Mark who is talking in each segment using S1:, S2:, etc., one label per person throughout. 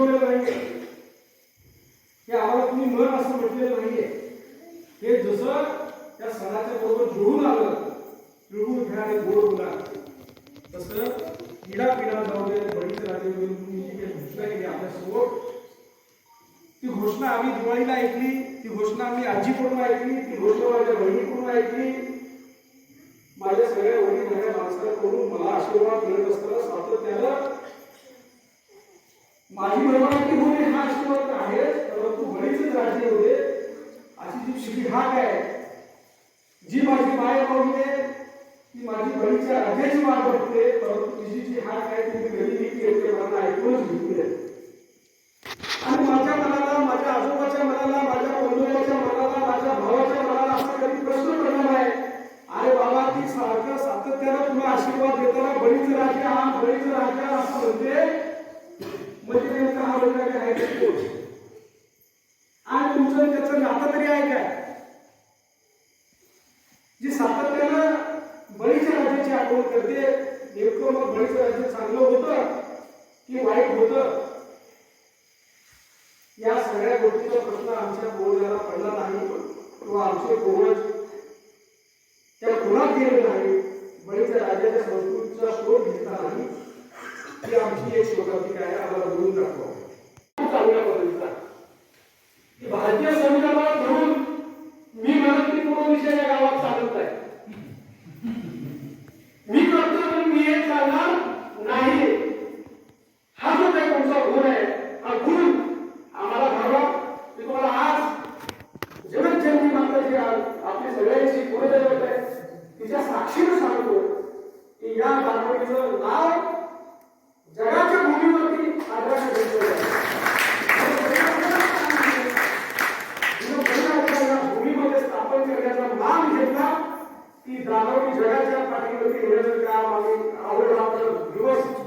S1: शिकवलेलं नाही हे आम्हाला तुम्ही मन असं म्हटलेलं नाहीये. हे जसं त्या सणाच्या बरोबर जुळून आलं जुळवून घेणारे गोड बोला तसं पिढा पिढा जाऊ दे बळीचे राजे घोषणा केली आपल्यासमोर ती घोषणा आम्ही दिवाळीला ऐकली ती घोषणा आम्ही आजीकडून ऐकली ती घोषणा माझ्या बहिणीकडून ऐकली. माझ्या सगळ्या वडील माझ्या माणसाला करून ती माझी बळीच्या बघते परंतु तिची जी हाक आहे ती मी कधी मला ऐकूनच घेतली आणि माझ्या मनाला माझ्या आजोबाच्या मनाला माझ्या बंधुबाच्या मनाला माझ्या भावाच्या मनाला असा कधी प्रश्न पडला आहे अरे बाबा ती सारखं सातत्यानं तुम्ही आशीर्वाद देताना बळीच राजा हा बळीच राजा असं म्हणते. म्हणजे नेमका हा बळीराजा आहे आणि तुमचं त्याचं नातं तरी आहे काय जी सातत्यानं बळीच्या राजाची आठवण करते? नेमकं मग बळीचं राज्य चांगलं होतं की वाईट होतं? या सगळ्या गोष्टीचा प्रश्न आमच्या बोर्डाला पडला नाही. किंवा आमचे पूर्वज त्या कुणात गेले नाही? बळीच्या राजाच्या संस्कृतीचा शोध घेतला नाही. ही आमची एक शोधांतिका आहे आम्हाला बोलून दाखवा. खूप चांगल्या पद्धतीचा. की भारतीय संविधानाला तिच्या सांगतो की या बातमीचं नाव जगाच्या भूमीवरती आदराने घेतलं भूमीमध्ये स्थापन करण्याचा मान घेतला ती दानवली जगाच्या पाठीवरती नेण्याचं काम आम्ही दिवस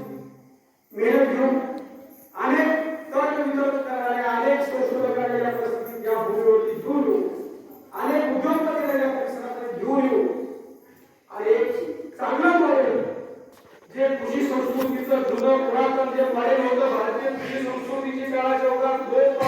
S1: संस्कृतीचं जुनं पुरातन जे पाहिजे होतं भारतीय संस्कृतीची काळाच्या ओघात लोप